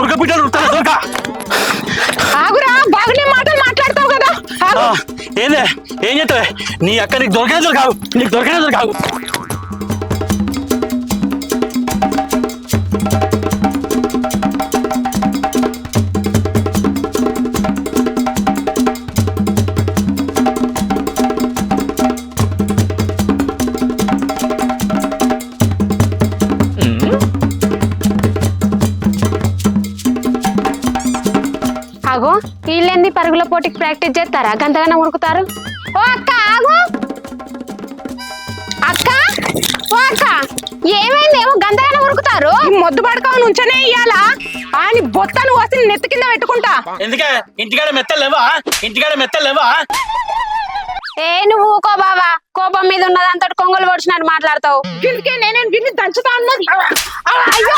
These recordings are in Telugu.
ఉడకబిడ్డలు ఉడతా ఆగురా బాగానే మాటలు మాట్లాడతావు కదా. ఏందే? ఏం చెప్తావే నీ అక్క నీకు దొరకనే దొరకావు నీకు దొరకనే దొరకావు ఆగో. వీళ్ళేంది పరుగుల పోటీకి ప్రాక్టీస్ చేస్తారా? గంతగానే ఉడుకుతారు ఓ అక్క ఆగు. అక్క ఓ అక్క. ఏమైంది? ఏమో గంతగానే ఉరుకుతారు. మొద్దు పడకం నుంచనే ఇయ్యాలా? అని బొత్తను వసి నెత్తి కింద పెట్టుకుంటా. ఎందుకే? ఇంటికాడ మెత్తలు లేవా? ఇంటికాడ మెత్తలు లేవా? ఏ నువ్వు ఊకో బావా. కోపం మీద ఉన్నదంతా కొంగలు పొడిచినట్టు మాట్లాడతావు. గిరికే నేనే గిన్ని దంచుతా అన్నది? అయ్యో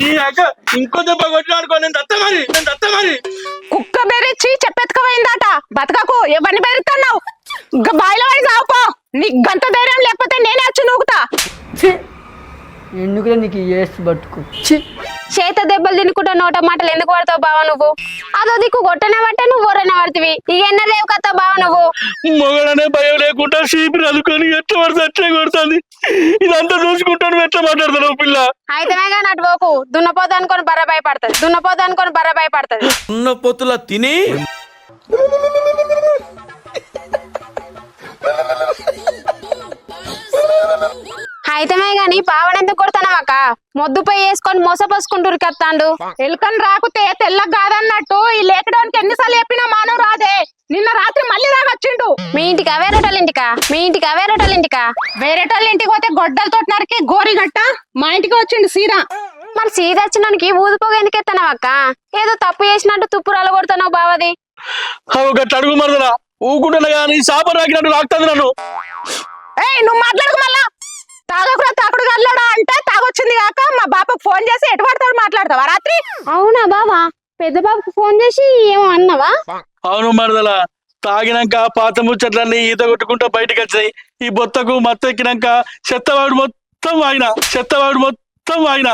నీ అక్క ఇంకో దెబ్బ కొట్టినాడుకో నేను దత్త మరి నేను దత్త మరి. కుక్క బెరిచి చెప్పెత్తుకపోయిందట. బతకకు ఎవరిని బెరుతున్నావు బాయిలో పడి సావుపో నీ గంత ధైర్యం లేకపోతే నేనే వచ్చి నూకుతా ఎందుకులే నీకు ఏసు ఛీ! చేత దెబ్బలు తినుకుంటా నోట మాటలు ఎందుకు పడతావు బావ నువ్వు? అదో దిక్కు కొట్టనే పట్టే నువ్వు ఒరనే పడుతుంది ఇక ఎన్న లేవు కదా బావ నువ్వు? మొగడనే భయం లేకుండా చీపిరి అనుకొని ఎట్లా పడితే అట్లే కొడుతుంది. ఇదంతా చూసుకుంటాను ఎట్లా మాట్లాడతావు పిల్ల? అయితేనే కానీ అటు పోకు. దున్నపోతు అనుకొని బర్ర భయపడుతుంది. దున్నపోతు అనుకొని బర్ర భయపడుతుంది. ఉన్న పొత్తుల తిని అయితమే గాని పావనెందుకు కొడతానవక్క మొద్దుపై వేసుకొని మోసపోసుకుంటూరు కత్తాండు ఎలుకని రాకుతే తెల్లగా కాదన్నట్టు ఈ లేకడానికి ఎన్నిసార్లు చెప్పినా మానవ రాదే. నిన్న రాత్రి మళ్ళీ రాగొచ్చిండు. మీ ఇంటికి అవే రొట్టెలు ఇంటికా మీ ఇంటికి అవే రొట్టెలు ఇంటికా వేరేటోళ్ళ ఇంటికి పోతే గొడ్డలతో నరికి గోరిగట్ట మా ఇంటికి వచ్చిండు సీరా మరి సీద వచ్చినానికి ఊదిపోగ ఎందుకు ఎత్తానవక్క ఏదో తప్పు చేసినట్టు తుప్పు కొడతావు బావది. అడుగు మరదరా ఊకుంటున్నా కానీ చేప రాకినట్టు రాకుతుంది నన్ను. ఏయ్ నువ్వు మాట్లాడుకు మళ్ళా. తాగకురా తాకుడు గల్లోడా అంటే తాగొచ్చింది కాక మా బాపకు ఫోన్ చేసి ఎటు పడతాడు మాట్లాడతావా? రాత్రి? అవునా బావా? పెద్ద బాబుకు ఫోన్ చేసి ఏమో అన్నావా? అవును మరదల. తాగినాక పాత ముచ్చట్లన్నీ ఈత కొట్టుకుంటూ బయటకు వచ్చాయి ఈ బొత్తకు మత్తు ఎక్కినాక చెత్తవాడు మొత్తం వాయిన చెత్తవాడు మొత్తం వాయిన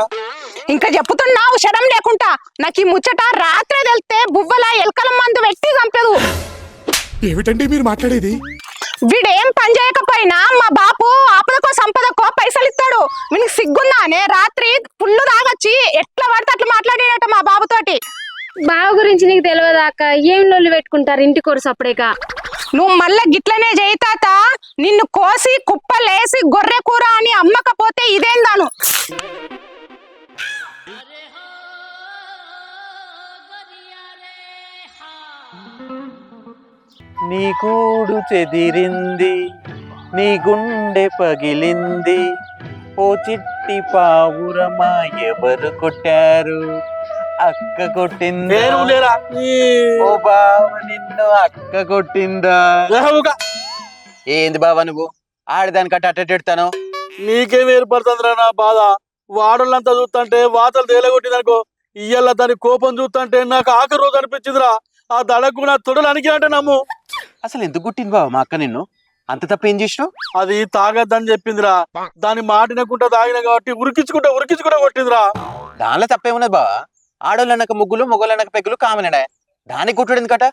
ఇంకా చెప్పుతున్నావు శరం లేకుండా. నాకు ఈ ముచ్చట రాత్రే తెలితే బువ్వల ఎలకల మందు పెట్టి చంపేదు. ఏమిటండి మీరు మాట్లాడేది? వీడేం పని చేయకపోయినా మా బాపు ఆపదకో సంపదకో పైసలు ఇస్తాడు. వీనికి సిగ్గుందానే రాత్రి పుల్లు తాగొచ్చి ఎట్లా పడితే అట్లా మాట్లాడేట మా బాబుతోటి. బావ గురించి నీకు తెలియదా అక్క? ఏం లొల్లు పెట్టుకుంటారు ఇంటి కొడుసు అప్పుడేక? నువ్వు మళ్ళా గిట్లనే చేయి తాత. నిన్ను కోసి కుప్పలేసి గొర్రె కూర అని అమ్మకపోతే ఇదేందాను? నీ కూడు చెదిరింది నీ గుండె పగిలింది. ఓ చిట్టి పావురమా ఎవరు కొట్టారు? అక్క కొట్టిందా? ఓ బావ నిన్ను అక్క కొట్టిందా? ఏంది బావ నువ్వు? ఆడదానికట్ట అట్టెట్టాను నీకేం ఏర్పడుతుందిరా నా బాధ? వాడలంతా చూస్తుంటే వాతలు తేలగొట్టిందనుకో ఇయ్యాల దాని కోపం చూస్తుంటే నాకు ఆఖరి రోజు అనిపించిందిరా. ఆ దడకు నా తొడలు అనికినట్టే నమ్ము. అసలు ఎందుకు కొట్టింది బావ మా అక్క నిన్ను? అంత తప్ప ఏం చేసినావు? అది తాగద్దని చెప్పిందిరా. దాని మాటినకుంటా తాగిన కాబట్టి ఉరికించుకుంటా ఉరికించుకుంటా కొట్టిందిరా. దానిలో తప్పేమున్నది బావ? ఆడోళ్ళు అనక ముగ్గులు మొగోళ్ళు అనక పెగ్గులు కామనడా దానికి కొట్టుడు ఎందుకట?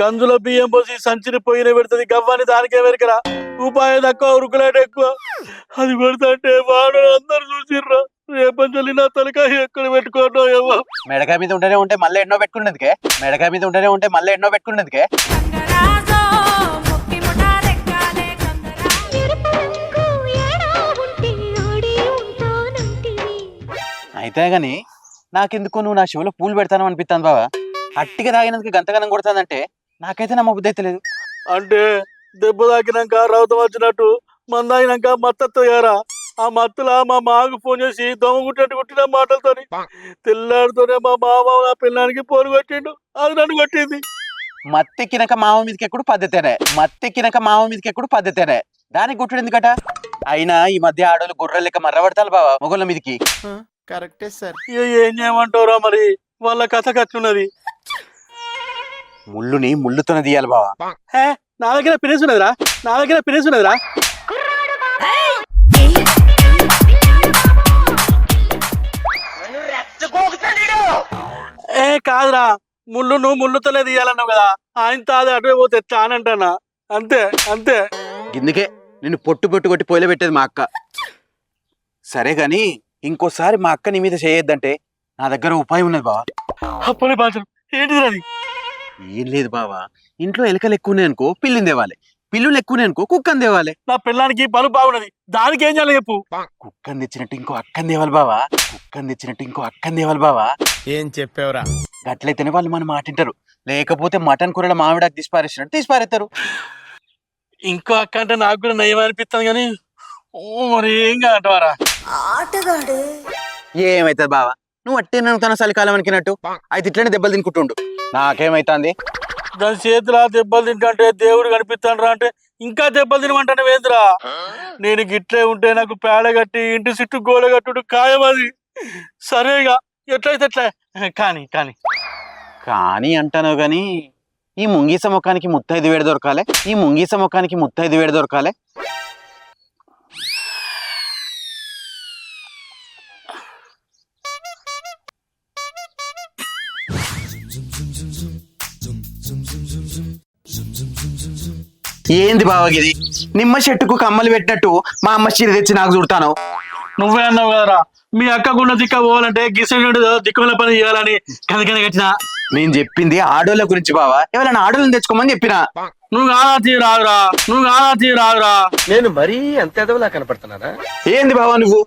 గంజులో బియ్యం పోసి సంచిని పోయిన పెడుతుంది గవ్వని దానికే వెరికరా. ఉపాయం తక్కువ ఉరుకులాట ఎక్కువ. అది పెడతాంటే వాడు అందరు చూసిర్రా. రేపంచలి నా తలకాయ ఎక్కడ పెట్టుకోవడం ఏమో? మెడకాయ మీద ఉంటేనే ఉంటే మళ్ళీ ఎన్నో పెట్టుకునేందుకే మెడకాయ మీద ఉంటేనే ఉంటే మళ్ళీ ఎన్నో పెట్టుకునేందుకే అయితే గాని నాకెందుకు నువ్వు నా శివలో పూలు పెడతాను అనిపిస్తాను బావా. అట్టిగా తాగినందుకు గంతగనం కొడతానంటే నాకైతే నమ్మ బుద్ధి అయితే లేదు. అంటే దెబ్బ తాకినాక రౌతం వచ్చినట్టు మందాయినాక మత్తత్తు గారా ఆ మత్తులా మా మాకు ఫోన్ చేసి దొంగ కుట్టినట్టు కుట్టిన మాటలతోని? తెల్లాడితోనే మా మామ నా పిల్లానికి పోరు కొట్టిండు. అది నన్ను కొట్టింది. మత్తెక్కినాక మామ మీదకి ఎప్పుడు పద్ధతేనే. మత్తెక్కినాక మామ మీదకి ఎప్పుడు పద్ధతేనే. దానికి కొట్టుడు ఎందుకట? అయినా ఈ మధ్య ఆడోళ్ళు గొర్రెల లెక్క మర్రబడతారు బావా మొగోళ్ళ మీదకి. కరెక్టే సార్. ఏం చేయమంటావురా మరి? వాళ్ళ కథ కట్టున్నది ముళ్ళుని ముళ్ళుతోనే తీయాలి బావా. హే నా దగ్గర పినేసి ఉన్నదిరా నా దగ్గర పినేసి ఉన్నదిరా కాదురా ముళ్ళు నువ్వు ముళ్ళుతోనే తీయాలన్నావు కదా ఆయన తాది అటువే పోతే ఎట్లా అని అంటానా అంతే అంతే. ఇందుకే నిన్ను పొట్టు పొట్టు కొట్టి పొయ్యిలో పెట్టేది మా అక్క. సరే గాని ఇంకోసారి మా అక్క నీ మీద చేయొద్దంటే నా దగ్గర ఉపాయం ఉన్నది బావా. బాధ్యం ఏంటిది అది? ఏం లేదు బావా ఇంట్లో ఎలకలు ఎక్కువనే అనుకో పిల్లిని తేవాలి. పిల్లులు ఎక్కువనే అనుకో కుక్కని తేవాలి. నా పిల్లానికి పలు బాగున్నది దానికి ఏం చేయాలి చెప్పు. కుక్కని తెచ్చినట్టు ఇంకో అక్కని తేవాలి బావా కుక్కని తెచ్చినట్టు ఇంకో అక్కని తేవాలి బావా. ఏం చెప్పావురా? అట్లయితేనే వాళ్ళు మన మాట వింటారు. లేకపోతే మటన్ కూరలో మామిడాకు తీసి పారేసినట్టు తీసి పారేస్తారు ఇంకో అక్క అంటే నాకు కూడా నయం అనిపిస్తుంది కానీ ఓ మరి ఏం కాదంటావారా? ఏమైతుంది బావా? నువ్వు అట్టే నన్ను చలికాలం అనుకున్నట్టు అయితే ఇట్లనే దెబ్బలు తినుకుంటుండు. నాకేమైతుంది? దాని చేతిలో దెబ్బలు తింటే దేవుడు కనిపిస్తాడు అంటే ఇంకా దెబ్బలు తినమంటాను వేంద్రా నేను గిట్లే ఉంటే నాకు పేడ కట్టి ఇంటి చుట్టూ గోడ కట్టుడు ఖాయం అది. సరేగా. ఎట్లయితే ఎట్లా కానీ కానీ. కానీ అంటాను కానీ ఈ ముంగీస ముఖానికి ముత్తైదు వేడి దొరకాలే? ఈ ముంగీస ముఖానికి ముత్తైదు వేడి దొరకాలే? ఏంది బావగిది నిమ్మ చెట్టుకు కమ్మలు పెట్టినట్టు మా అమ్మ చీర తెచ్చి నాకు చూడతాను నువ్వే అన్నావు కదరా. మీ అక్కకున్న దిక్క పోవాలంటే గిసెడు దిక్కుల పని చేయాలని కనుకని కట్టిన. నేను చెప్పింది ఆడోళ్ళ గురించి బావా. ఎవరైనా ఆడోళ్ళని తెచ్చుకోమని చెప్పినా. నువ్వు కాదా తీ రాదురా. నువ్వు కాదా తీ రాదురా. నేను మరీ అంత ఎదవలా కనపడుతున్నానా? ఏంది బావా నువ్వు?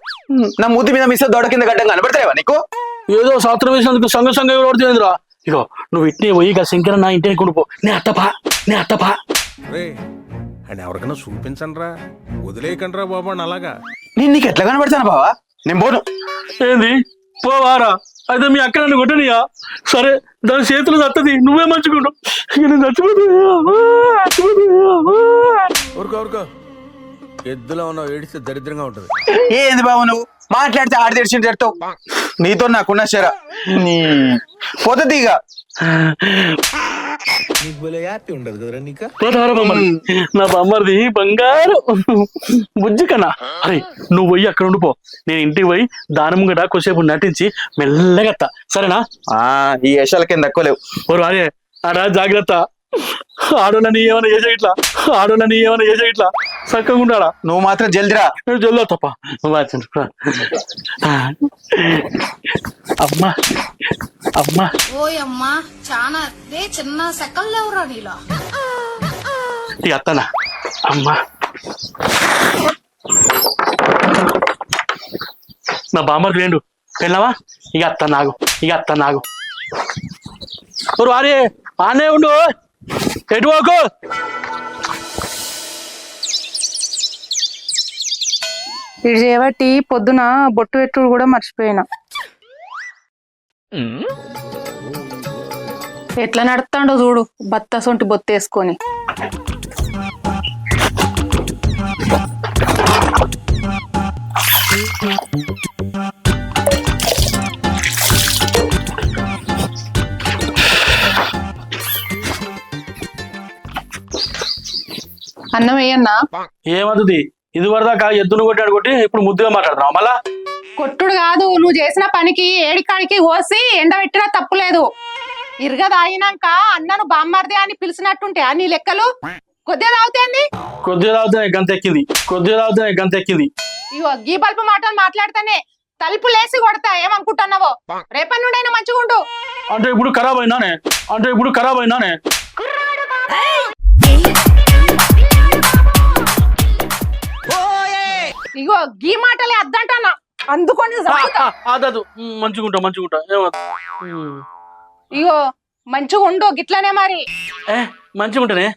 నా ముద్దు మీద మిస్ దొడ కింద గడ్డం కనబడతావా నీకు? ఏదో శాస్త్రం వేసినందుకు సంఘ సంఘ ఎవరుతుందిరా ఇగో నువ్వు ఇట్నే పోయి ఇక శంకర నా ఇంటిని కొనుపో నే అత్తపా నే అత్తపా రే అండ్ ఎవరికైనా చూపించండి రా వదిలేయకండి రా బాబు అని అలాగా. నేను నీకు ఎట్లా కనబడతాను బావా? నేను పోను. ఏంది? పోవారా? అయితే మీ అక్క నన్ను కొట్టనియా? సరే దాని చేతులు తత్తది నువ్వే మంచుకుంటావు నేను చచ్చిపోతా ఎద్దులో ఉన్నావు ఏడిస్తే దరిద్రంగా ఉంటుంది. ఏంది బావ నువ్వు? మాట్లాడితే ఆడి తెరిచి తిడతావు నీతో నాకున్న శర. నీ ఇక నీకు భలే హ్యాపీ ఉండదు కదరా నీకా? పోతావరా బొమ్మది నా బొమ్మది బంగారు. బుజ్జి కన్నా. అరే నువ్వు పోయి అక్కడ ఉండిపో. నేను ఇంటికి పోయి దాని ముంగట కొద్దిసేపు నటించి మెల్లగా వత్తా. సరేనా? ఆ ఈ వేషాల కింద తక్కువలేవు ఓ రాజే ఆడా జాగ్రత్త. ఆడోళ్ళని ఏమైనా చేసే ఇట్లా ఆడోళ్ళని ఏమైనా చేసే ఇట్లా చక్కగా ఉండాలా? నువ్వు మాత్రం జల్దిరా. నేను జల్దా తప్ప. అమ్మా. అమ్మా. ఓయమ్మా చాలా రే చిన్న సెకండ్ లేవురా నీలో? ఇక అత్తనా? అమ్మా. నా బామ్మకి లేండు వెళ్ళావా? ఇక అత్త నాగు. ఇక అత్త నాగు. అరే ఆనే ఉండు. ఎటు ఇది చేయబట్టి పొద్దున బొట్టు పెట్టుడు కూడా మర్చిపోయినా. ఎట్లా నడుస్తాడో చూడు బత్త సొంటి బొత్తేసుకొని అన్నం వేయన్నా? ఏమవుతుంది ఇది వరదాకా ఎద్దును కొట్టాడు కొట్టి ఇప్పుడు ముద్దుగా మాట్లాడుతున్నావు. మళ్ళా? కొట్టుడు కాదు నువ్వు చేసిన పనికి ఏడికాడికి కోసి ఎండబెట్టినా తప్పులేదు ఇరగ తాగినాక అన్నను బామ్మర్ది అని పిలిచినట్టుంటే నీ లెక్కలు? కొద్దిగా తాగుతుంది కొద్దిగా తాగితేనే గంత ఎక్కింది కొద్దిగా తాగితేనే గంత ఎక్కింది ఇగో గీ బల్బు మాటలు మాట్లాడితేనే తలుపు లేసి కొడతా ఏమనుకుంటున్నావో? రేపటి నుండైనా మంచిగా ఉండు అంటే ఇప్పుడు ఖరాబ్ అయినానే? అంటే ఇప్పుడు ఖరాబ్ అయినానే? ఇగో గీ మాటలే అద్దంటానా? అందుకొని. అదదు. మంచిగుంటా మంచిగుంటా. ఇగో మంచిగా ఉండు గిట్లనే మరి. ఏ మంచిగా ఉంటానే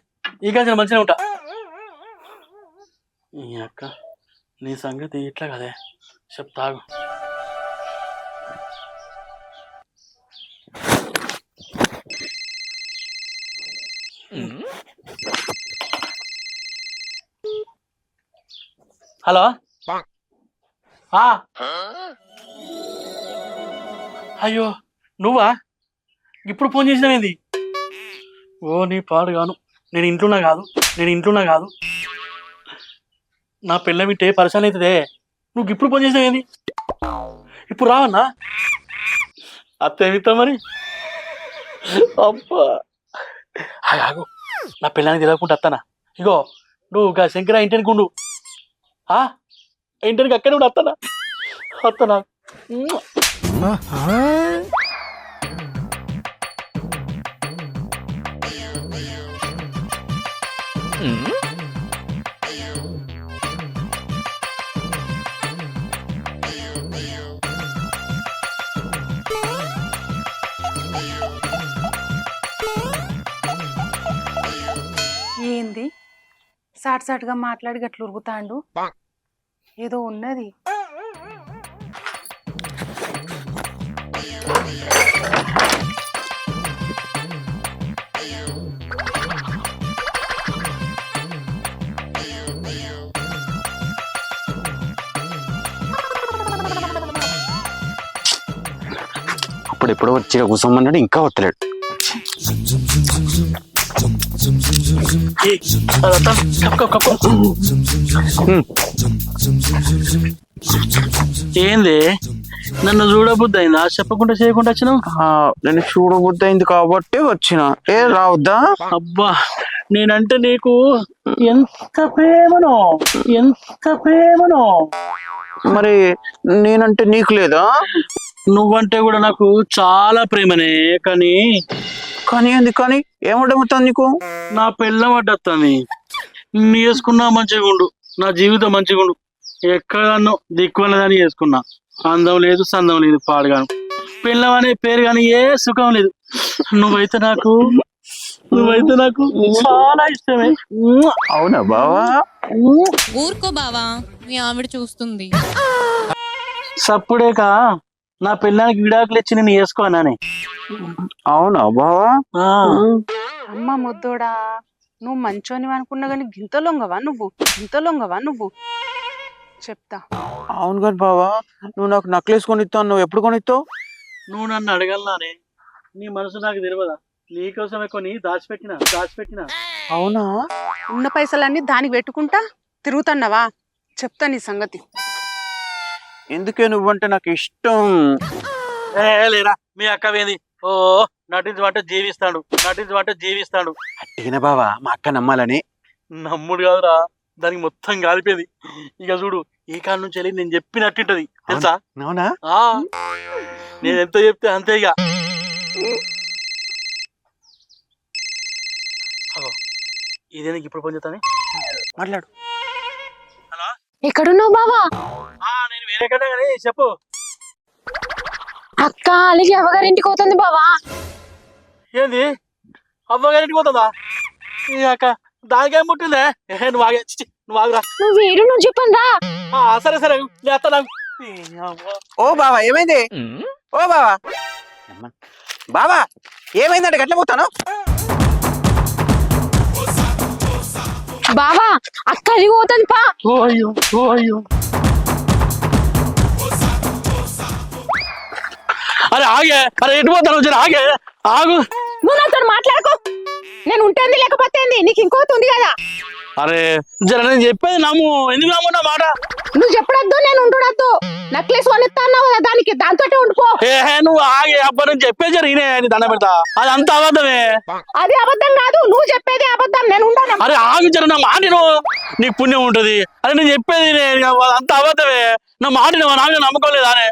ఈ కాసిన మంచిగా ఉంటా. ఈ అక్క నీ సంగతి ఇట్లా కదే. చెప్తాగు హలో. అయ్యో నువ్వా? ఇప్పుడు ఫోన్ చేసినావేంది ఓ నీ పాడు గాను. నేను ఇంట్లోనా కాదు? నేను ఇంట్లోనా కాదు? నా పిల్ల వింటే పరిశాన్ అవుతుందే. నువ్వు ఇప్పుడు ఫోన్ చేసినావు ఏంది? ఇప్పుడు రావన్నా? అత్త ఏమిస్తా మరి? అబ్బా. ఆగు, నా పిల్లానికి తెలియకుండా వస్తానా ఇగో నువ్వు గా శంకర ఇంటికి ఉండు ఇంటికి అక్కడే ఉండు వస్తానా వస్తానా ఏంది? సాట్ సాటుగా మాట్లాడి గట్లు ఉరుకుతాండు? ఏదో ఉన్నది. అప్పుడు ఎప్పుడో వచ్చి కూర్చోమన్నాడు ఇంకా వస్తలేడు ఏయ్, కప్పు, కప్పు, ఏంది నన్ను చూడబుద్ది అయిందా చెప్పకుండా చేయకుండా వచ్చినావు నేను చూడబుద్ధి అయింది కాబట్టి వచ్చిన ఏ రావద్దా అబ్బా నేనంటే నీకు ఎంత ప్రేమనో ఎంత ప్రేమనో మరి నేనంటే నీకు లేదా? నువ్వంటే కూడా నాకు చాలా ప్రేమనే కానీ కానీ ఏంది కానీ ఏమడమవుతాను నీకు? నా పిల్లం అడ్డత్తాని నిన్ను వేసుకున్నా మంచిగా ఉండు నా జీవితం మంచిగా ఉండు. ఎక్కడన్నో దిక్కువన్నదని వేసుకున్నా అందం లేదు సందం లేదు పాడుగాను. అనే పేరు కానీ ఏ సుఖం లేదు. నువ్వైతే నాకు నువ్వైతే నాకు చాలా ఇష్టమే. అవునా బావా? ఊరుకో బావా మీ ఆవిడ చూస్తుంది. సప్పుడేక నా పిల్లానికి విడాకులు ఇచ్చి నేను వేసుకోనానే అవునా బావా? అమ్మ ముద్దోడా నువ్వు మంచోని అనుకున్నా కానీ గింత లొంగవా నువ్వు? గింత లొంగవా నువ్వు? చెప్తా. అవును కానీ బావా నువ్వు నాకు నక్లెస్ కొనిస్తావు నువ్వు ఎప్పుడు కొనిస్తావు నువ్వు నన్ను అడగలనానే నీ మనసు నాకు తెలియదా? నీకోసమే కొని దాచిపెట్టిన దాచిపెట్టిన. అవునా? ఉన్న పైసలన్నీ దానికి పెట్టుకుంటా తిరుగుతున్నావా? చెప్తా నీ సంగతి. ఎందుకే నువ్వంటే నాకు ఇష్టం? ఏ లేరా మీ అక్క వేంది. ఓ నటించమంటే జీవిస్తాడు నటించమంటే జీవిస్తాడు. అట్టిగిన బావా మా అక్క నమ్మాలని? నమ్ముడు కాదురా దానికి మొత్తం కాలిపోయింది ఇక చూడు ఈ కాడ నుంచి వెళ్ళి నేను చెప్పినట్టుంటది తెలుసా? అవునా? ఆ నేను ఎంత చెప్తే అంతే ఇక. ఇదే నీకు ఇప్పుడు ఫోన్ చేస్తాను? మాట్లాడు. హలో? ఎక్కడున్నావు బావా? ఆ, నేను వేరే కన్నా కానీ చెప్పు. అక్క అలిగి అవ్వగారింటికి పోతుంది బావా. ఏంది? అవ్వగారింటికి పోతుందా? ఈ అక్క దానికేం పుట్టిందే? ఏ, నువ్వు ఆగే చిచి, నువ్వు ఆగురా. నువ్వు వీడు నువ్వు చెప్పను రా. ఆ, సరే సరే ఈ అవ్వ. ఓ బావా ఏమైంది? ఓ బావా. బావా ఏమైందంటే గట్ల పోతాను? బావా అక్క అలిగి పోతుంది పా. అయ్యో అయ్యో. అరే ఆగే. అరే ఎటు పోతాను ఆగే. ఆగు. నువ్వు నాతో మాట్లాడుకో. నేను ఉంటేంది లేకపోతే? నీకు ఇంకోటి ఉంది కదా. అరే జర నేను చెప్పేది నమ్ము. ఎందుకు నమ్ము నా మాట? నువ్వు చెప్పడద్దు నేను ఉంటుడద్దు నక్లెస్ కొనిస్తా అన్నావు కదా దానికి దాంతోటే ఉండిపో ఏ నువ్వు ఆగే అబ్బా నేను చెప్పే జరిగినే అని దండ పెడతా. అది అంత అబద్ధమే. అది అబద్ధం కాదు నువ్వు చెప్పేది అబద్ధం నేను ఉండను. అరే ఆగు జర నా మాట విను. నీకు పుణ్యం ఉంటది. అరే నేను చెప్పేది నే- అంత అబద్ధమే. నా మాట విను, నాకు నమ్మకం లేదా అనే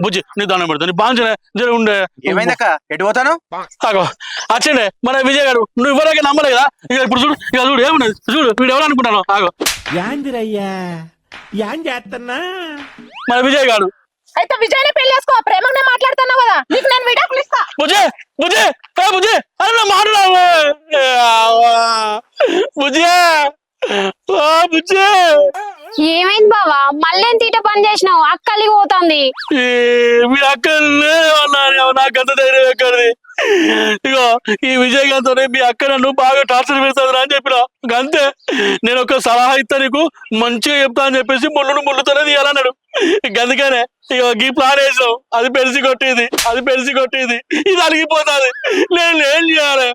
బుజ్జి నీ దండం పెడతా నీ బాగా జర ఉండే. ఏమైందక్క? ఎటు పోతాను? ఆగో వచ్చిండే మన విజయ్ గారు నువ్వు ఇవ్వడానికి నమ్మలే కదా ఇక ఇప్పుడు చూడు ఇక చూడు ఏమున్నది? చూడు వీడు ఎవరు అనుకుంటాను ఆగో. యాందిరయ్యా యాన్ చేస్తున్నా మన విజయ్ గారు అయితే విజయనే పెళ్ళి చేసుకో ప్రేమగా మాట్లాడుతున్నావు కదా? నీకు నేను విడాకులు ఇస్తా. బుజ్జి బుజ్జి ఏ బుజ్జి అరే నా మాట్లాడావు బుజ్జి బుజ్జి. ఏమైంది బావా? మళ్ళీ తీట పని చేసినావు? అక్కలికి పోతుంది. మీ అక్కలే అన్నారు నాకు అంత ధైర్యం ఎక్కడిది? ఇగో ఈ విజయకాంత్ మీ అక్క నన్ను బాగా టార్చర్ పెడుతుంది అని చెప్పిన. అంతే నేను ఒక సలహా ఇస్తా నీకు మంచిగా చెప్తా అని చెప్పేసి ముళ్ళును ముళ్ళుతోనే తీయాలన్నాడు. అందుకనే ఇగో గీ ప్లాన్ వేసాం అది పెరిసి కొట్టేది అది పెరిసి కొట్టేది. ఇది అలిగిపోతుంది. నేను ఏం చేయాలి?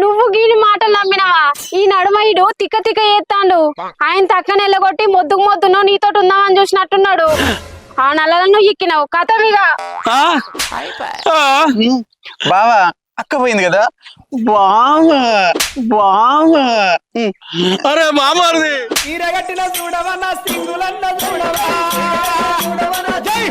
నువ్వు గీని మాటలు నమ్మినవా? ఈ నడుమయుడు తిక్క తిక్క చేస్తాడు ఆయన తక్కన ఎల్లగొట్టి మొద్దుకు మొద్దును నీతోటి ఉందామని చూసినట్టున్నాడు. ఆ నల్లను ఎక్కినావు కథమిగా బావా అక్క పోయింది కదా? బావా బావా. అరే బామారిది ఈరగట్టిన చూడవన్న సింగులన్న చూడవా? చూడవన జై